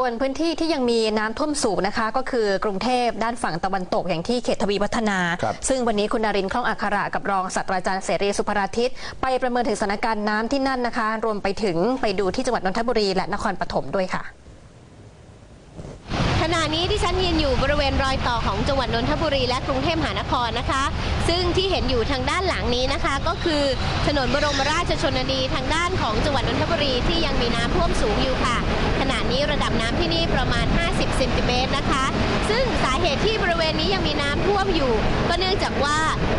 ส่วนพื้นที่ที่ยังมีน้ำท่วมสูงนะคะ ก็คือกรุงเทพด้านฝั่งตะวันตกอย่างที่เขตทวีวัฒนาครับซึ่งวันนี้คุณนารินทร์คล่องอัคระกับรองศาสตราจารย์เสรีสุภราทิตไปประเมินถึงสถานการณ์น้ำที่นั่นนะคะ รวมไปถึงไปดูที่จังหวัดนนทบุรีและนครปฐมด้วยค่ะข ณะนี้ที่ฉันยืนอยู่บริเวณรอยต่อของจังหวัดนนทบุรีและกรุงเทพมหานครนะคะ ซึ่งที่เห็นอยู่ทางด้านหลังนี้นะคะ ก็คือถนนบรมราชชนนีทางด้านของจังหวัดนนทบุรีที่ยังมีน้ำท่วมสูงอยู่ค่ะ ขณะนี้ระดับน้ำที่นี่ประมาณ 50เซนติเมตรนะคะ ซึ่งสาเหตุที่บริเวณนี้ยังมีน้ำท่วมอยู่ ก็เนื่องจากว่า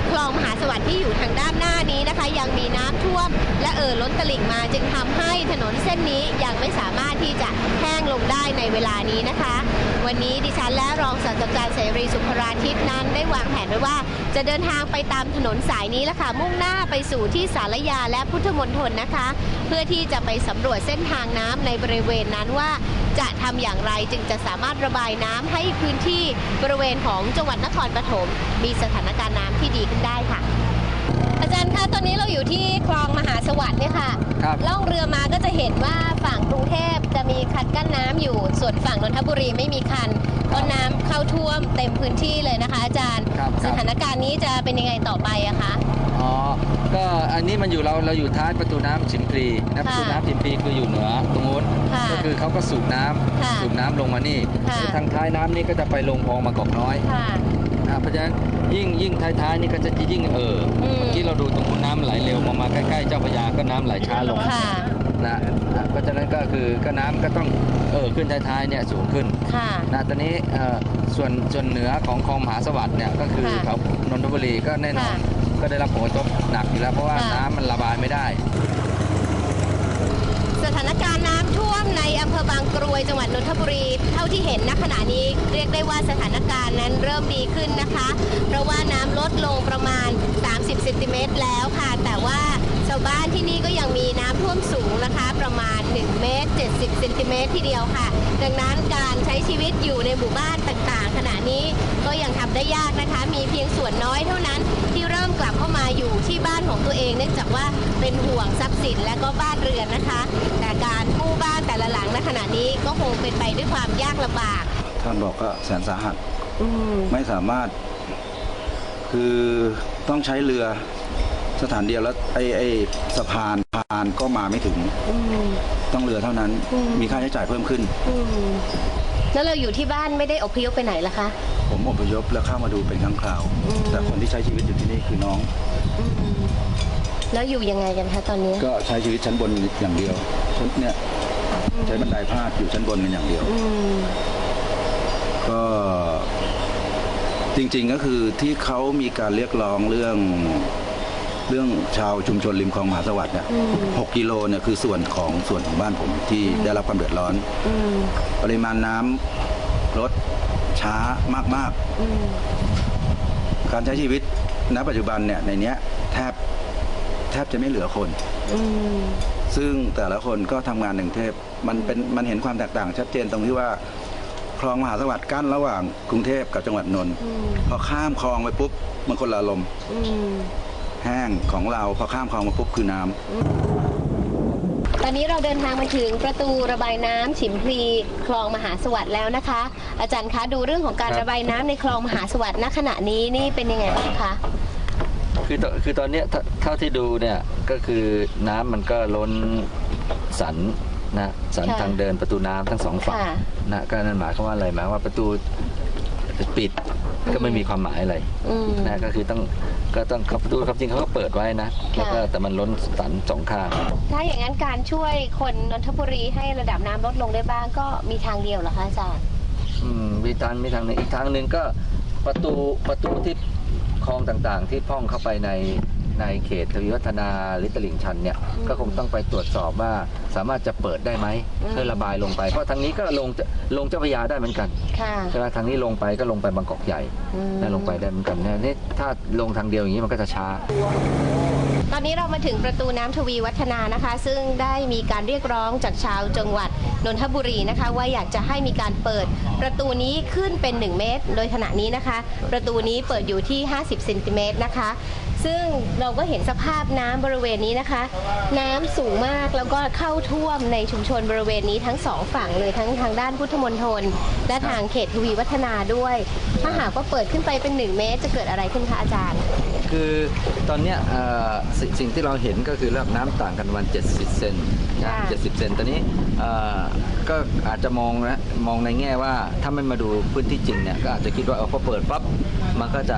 คลองมหาสวัสดิ์ที่อยู่ทางด้านหน้านี้นะคะ ยังมีน้ำท่วม และเอ่อล้นตลิ่งมาจึงทำให้ถนนเส้นนี้ยังไม่สามารถที่จะแห้งลงได้ในเวลานี้นะคะ วันนี้ดิฉันและรองศาสตราจารย์เสรีสุภราทิตนั้นได้วางแผนไว้ว่า จะเดินทางไปตามถนนสายนี้ละค่ะ มุ่งหน้าไปสู่ที่สารยาและพุทธมณฑลนะคะ เพื่อที่จะไปสำรวจเส้นทางน้ำในบริเวณนั้นว่าจะทำอย่างไรจึงจะสามารถระบายน้ำให้พื้นที่บริเวณของจังหวัดนครปฐมมีสถานการณ์น้ำที่ดีขึ้นได้ค่ะ อาจารย์คะตอนนี้เราอยู่ที่คลองมหาสวัสดิ์เนี่ยค่ะครับ ล่องเรือมาก็จะเห็นว่าฝั่งกรุงเทพจะมีคันกั้นน้ำอยู่ ส่วนฝั่งนนทบุรีไม่มีคันก็น้ำเข้าท่วมเต็มพื้นที่เลยนะคะ อาจารย์ ครับครับ สถานการณ์นี้จะเป็นยังไงต่อไปอะคะ อ๋อ ก็อันนี้มันอยู่เราเราอยู่ท้ายประตูน้ำชิมพลีนะประตูน้ำชิมพลีคืออยู่เหนือตรงนู้นค่ะก็คือเขาก็สูบน้ำค่ะสูบน้ำลงมานี่ค่ะทางท้ายน้ำนี่ก็จะไปลงคลองมากอกน้อย ค่ะอ่า เพราะฉะนั้นยิ่งยิ่งท้ายๆนี่ก็จะยิ่งเอออมเมื่อกี้เราดูตรงนู้นน้ำไหลเร็วมามาใกล้ๆเจ้าพระยาก็น้ำไหลช้าลงค่ะนะอ่าเพราะฉะนั้นก็คือก็น้ำก็ต้องเออขึ้นท้ายๆเนี่ยสูงขึ้นค่ะนะตอนนี้เอ่อส่วนส่วนเหนือของคลองมหาสวัสดิ์เนี่ยก็คือค่ะแถวนนทบุรีก็แน่นอนค่ะก็ได้รับผลกระทบหนักอยู่แล้วเพราะว่าค่ะน้ำมันระบายไม่ได้ส ถานการณ์น้ำท่วมในอำเภอบางกรวยจังหวัดนนทบุรี เท่าที่เห็นณขณะนี้เรียกได้ว่าสถานการณ์นั้นเริ่มดีขึ้นนะคะ เพราะว่าน้ำลดลงประมาณ 30เซนติเมตรแล้วค่ะ แต่ว่าชาวบ้านที่นี่ ท่วมสูงนะคะ ประมาณ 1 เมตร 70เซนติเมตรทีเดียวค่ะ ดังนั้นการใช้ชีวิตอยู่ในหมู่บ้านต่างๆ ขณะนี้ก็ยังทำได้ยากนะคะ มีเพียงส่วนน้อยเท่านั้นที่เริ่มกลับเข้ามาอยู่ที่บ้านของตัวเอง เนื่องจากว่าเป็นห่วงทรัพย์สินและก็บ้านเรือนนะคะ แต่การกู้บ้านแต่ละหลังในขณะนี้ก็คงเป็นไปด้วยความยากลำบากท่านบอกก็แสนสาหัสอืมไม่สามารถ คือต้องใช้เรือ สถานเดียวแล้วไอ้ไอ้สะพานพานก็มาไม่ถึง อืม ต้องเรือเท่านั้น อืม มีค่าใช้จ่ายเพิ่มขึ้น อืมแล้วเราอยู่ที่บ้านไม่ได้อพยพไปไหนล่ะคะ ผมอพยพแล้วเข้ามาดูเป็นครั้งคราว อืม แต่คนที่ใช้ชีวิตอยู่ที่นี่คือน้อง อืมแล้วอยู่ยังไงกันคะตอนนี้ ก็ใช้ชีวิตชั้นบนอย่างเดียวชั้นเนี่ยใช้บันไดพาดอยู่ชั้นบนกันอย่างเดียว อืม ก็จริงๆก็คือที่เขามีการเรียกร้องเรื่อง เรื่องชาวชุมชนริมคลองมหาสวัสดิ์เนี่ยอืมหกกิโลเนี่ยคือส่วนของส่วนของบ้านผมที่ได้รับความเดือดร้อนอืมปริมาณน้ำลดช้ามากอืมๆการใช้ชีวิตณปัจจุบันเนี่ยในเนี้ยแทบแทบจะไม่เหลือคนอืมซึ่งแต่ละคนก็ทำงานในกรุงเทพมันเป็นมันเห็นความแตกต่าง ชัดเจนตรงที่ว่าคลองมหาสวัสดิ์กั้นระหว่างกรุงเทพกับจังหวัดนนท์อืมพอข้ามคลองไปปุ๊บมันคนละอารมณ์อืม แห้งของเราพอข้ามคลองมาปุ๊บคือน้ำตอนนี้เราเดินทางมาถึงประตูระบายน้ำฉิมพลีคลองมหาสวัสดิ์แล้วนะคะ อาจารย์คะดูเรื่องของการครับ ระบายน้ำในคลองมหาสวัสดิ์ณขณะนี้นี่เป็นยังไงบ้างคะคือตคือตอนเนี้ยเท่าเท่าที่ดูเนี่ยก็คือน้ำมันก็ล้นสันนะสันค่ะทางเดินประตูน้ำทั้งสองฝั่งค่ะ นะก็นั่นหมายความว่าอะไรหมายความว่าประตู ปิดก็ไม่มีความหมายอะไรอืมนะก็คือต้องก็ต้องเขาประตูครับจริงเขาก็เปิดไว้นะแล้วก็ค่ะแต่มันล้นสันสองข้างถ้าอย่างนั้นการช่วยคนนนทบุรีให้ระดับน้ำลดลงได้บ้างก็มีทางเดียวเหรอคะอาจารย์อืมมีทางมีทางหนึงอีกทางหนึ่งก็ประตูประตูที่ คลองต่างๆ ที่พ่องเข้าไปในในเขตทวีวัฒนาหรือตลิ่งชันเนี่ยอืมก็คงต้องไปตรวจสอบว่าสามารถจะเปิดได้ไหมอืมเพื่อระบายลงไป เพราะทางนี้ก็ลงลงเจ้าพระยาได้เหมือนกันค่ะใช่ไหมทางนี้ลงไปก็ลงไปบางกอกใหญ่อืมนะลงไปได้เหมือนกันเนี่ยนี่ถ้าลงทางเดียวอย่างนี้มันก็จะช้า ตอนนี้เรามาถึงประตูน้ำทวีวัฒนานะคะ ซึ่งได้มีการเรียกร้องจากชาวจังหวัด นนทบุรีนะคะ ว่าอยากจะให้มีการเปิดประตูนี้ขึ้นเป็น 1 เมตร โดยขณะนี้นะคะ ประตูนี้เปิดอยู่ที่ 50เซนติเมตรนะคะ ซึ่งเราก็เห็นสภาพน้ำบริเวณนี้นะคะ น้ำสูงมากแล้วก็เข้าท่วมในชุมชนบริเวณนี้ทั้งสองฝั่งเลยทั้งทางด้านพุทธมณฑลและทางเขตทวีวัฒนาด้วย ถ้าหากว่าเปิดขึ้นไปเป็น 1 เมตร จะเกิดอะไรขึ้นคะอาจารย์ คือตอนเนี้ยเอ่อสสิ่งที่เราเห็นก็คือระดับน้ำต่างกันประมาณ70 เซนนะค่ะ 70 เซนตอนนี้เอ่อก็อาจจะมองนะมองในแง่ว่าถ้าไม่มาดูพื้นที่จริงเนี่ยก็อาจจะคิดว่าเออพอเปิดปั๊บมันก็จะ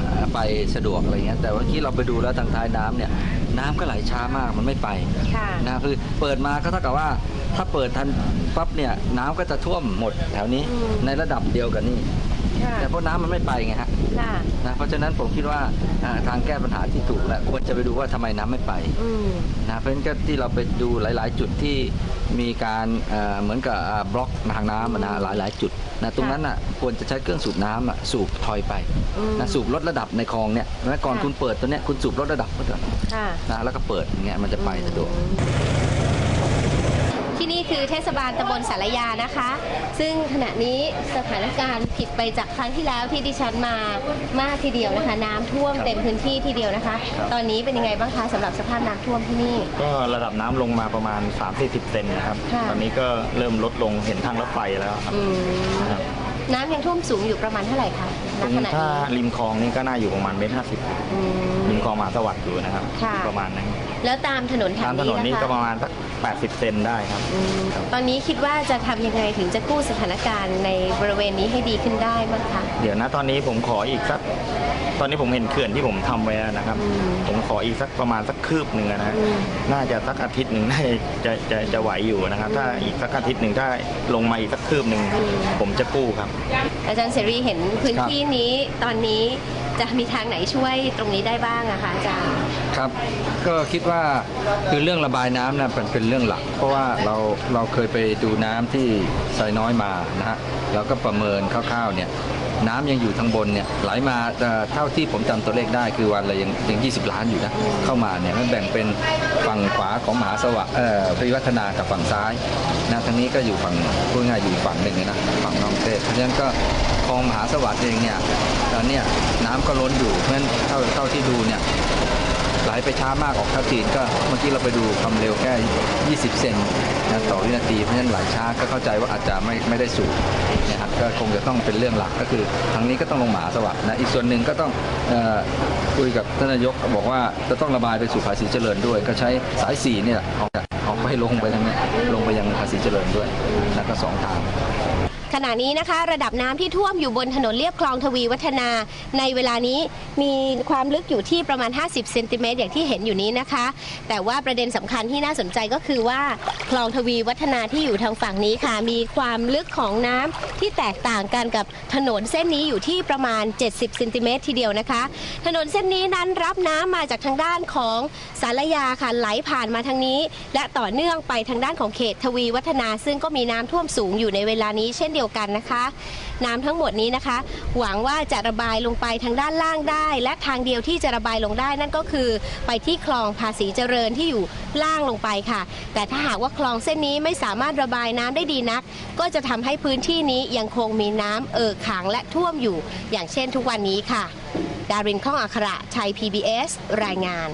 เอ่อไปสะดวกอะไรเงี้ยแต่ว่าที่เราไปดูแล้วทางท้ายน้ำเนี่ยน้ำก็ไหลช้ามากมันไม่ไป ค่ะ นะคือเปิดมาก็เท่ากับว่า ถ้าเปิดทันปั๊บเนี่ยน้ำก็จะท่วมหมดแถวนี้อืมในระดับเดียวกันนี่ ค่ะแต่เพราะน้ำมันไม่ไปไงฮะค่ะ นะเพราะฉะนั้นผมคิดว่าอ่าทางแก้ปัญหาที่ถูกแล้วควรจะไปดูว่าทำไมน้ำไม่ไปอืม นะเพราะฉะนั้นก็ที่เราไปดูหลาย ๆ จุดที่มีการเอ่อเหมือนกับอ่าบล็อกทางน้ำอะนะหลาย ๆ จุดนะตรงนั้นอะควรจะใช้เครื่องสูบน้ำอะสูบถอยไปอืมนะสูบลดระดับในคลองเนี่ยนะก่อนค่ะ คุณเปิดตัวเนี้ยคุณสูบลดระดับก่อนค่ะนะแล้วก็เปิดอย่างเงี้ยมันจะไปสะดวก ที่นี่คือเทศบาลตำบลสารยานะคะ ซึ่งขณะนี้สถานการณ์ผิดไปจากครั้งที่แล้วที่ดิฉันมามากทีเดียวนะคะ น้ำท่วมเต็มพื้นที่ทีเดียวนะคะ ตอนนี้เป็นยังไงบ้างคะสำหรับสภาพน้ำท่วมที่นี่ ก็ระดับน้ำลงมาประมาณ 3-40เซนนะครับ ค่ะ ตอนนี้ก็เริ่มลดลงเห็นทางรถไฟแล้วครับอืมครับน้ำยังท่วมสูงอยู่ประมาณเท่าไหร่คะณตรงขณะถ้านี้ริมคลองนี่ก็น่าอยู่ประมาณเมตรห้าสิบอืม ริมคลองมหาสวัสดิ์อยู่นะครับ ค่ะ ประมาณนั้น แล้วตามถนนแถวตามถนนี้นนะนี่คะก็ประมาณสัก80 เซนได้ครับ อืมตอนนี้คิดว่าจะทำยังไงถึงจะกู้สถานการณ์ในบริเวณนี้ให้ดีขึ้นได้บ้างคะ เดี๋ยวนะตอนนี้ผมขออีกสัก ตอนนี้ผมเห็นเขื่อนที่ผมทำไว้แล้วนะครับ อืมผมขออีกสักประมาณสักคืบหนึ่งนะฮะอืม น่าจะสักอาทิตย์หนึ่งน่าจะจะจะไหวอยู่นะครับ ถ้าอีกสักอาทิตย์หนึ่งถ้าลงมาอีกสักคืบหนึ่งผมจะกู้ครับ อาจารย์เสรีเห็นพื้นที่นี้ตอนนี้ จะมีทางไหนช่วยตรงนี้ได้บ้างอะคะอาจารย์ ครับ ก็คิดว่าคือเรื่องระบายน้ำนะเป็นเป็นเรื่องหลัก เพราะว่าเราเราเคยไปดูน้ำที่ไซน้อยมานะฮะเราก็ประเมินคร่าวๆเนี่ยน้ำยังอยู่ทางบนเนี่ยไหลมาเอ่อเท่าที่ผมจำตัวเลขได้คือวันละยังยัง 20 ล้านอยู่นะเข้ามาเนี่ยมันแบ่งเป็นฝั่งขวาของมหาสวัสดิ์เอ่อพิวัฒนากับฝั่งซ้ายนะทางนี้ก็อยู่ฝั่งพูดง่ายๆอยู่อีกฝั่งหนึ่งนะฝั่งนองเทพเพราะฉะนั้นก็ ลองมหาสวัสดิ์เองเนี่ยตอนเนี้ยน้ำก็ล้นอยู่เพราะฉะนั้นเท่าเท่าที่ดูเนี่ยไหลไปช้ามากออกท่าจีนก็เมื่อกี้เราไปดูความเร็วแค่ 20 เซนนะต่อวินาทีเพราะฉะนั้นไหลช้าก็เข้าใจว่าอาจจะไม่ไม่ได้สูงนะครับก็คงจะต้องเป็นเรื่องหลักก็คือทางนี้ก็ต้องลงหมหาสวัสดิ์นะอีกส่วนหนึ่งก็ต้องออคุยกับท่านนายกบอกว่าจะต้องระบายไปสู่ภาษีเจริญด้วย ก็ใช้สายสีเนี่ยออกออกไปลงไปทางนี้ลงไปยังภาษีเจริญด้วยแล้วก็สองทาง ขณะนี้นะคะ ระดับน้ำที่ท่วมอยู่บนถนนเลียบคลองทวีวัฒนา ในเวลานี้มีความลึกอยู่ที่ประมาณ 50 เซนติเมตรอย่างที่เห็นอยู่นี้นะคะ แต่ว่าประเด็นสำคัญที่น่าสนใจก็คือว่าคลองทวีวัฒนาที่อยู่ทางฝั่งนี้ค่ะ มีความลึกของน้ำที่แตกต่างกันกับถนนเส้นนี้อยู่ที่ประมาณ 70 เซนติเมตรทีเดียวนะคะ ถนนเส้นนี้นั้นรับน้ำมาจากทางด้านของสารยาค่ะไหลผ่านมาทางนี้ และต่อเนื่องไปทางด้านของเขตทวีวัฒนา ซึ่งก็มีน้ำท่วมสูงอยู่ในเวลานี้เช่นเดียวกันนะคะ น้ำทั้งหมดนี้นะคะ หวังว่าจะระบายลงไปทางด้านล่างได้ และทางเดียวที่จะระบายลงได้นั่นก็คือ ไปที่คลองภาษีเจริญที่อยู่ล่างลงไปค่ะ แต่ถ้าหากว่าคลองเส้นนี้ไม่สามารถระบายน้ำได้ดีนัก ก็จะทำให้พื้นที่นี้ยังคงมีน้ำเอ่อขังและท่วมอยู่ อย่างเช่นทุกวันนี้ค่ะ ดารินข้องอัคระไทย PBS รายงาน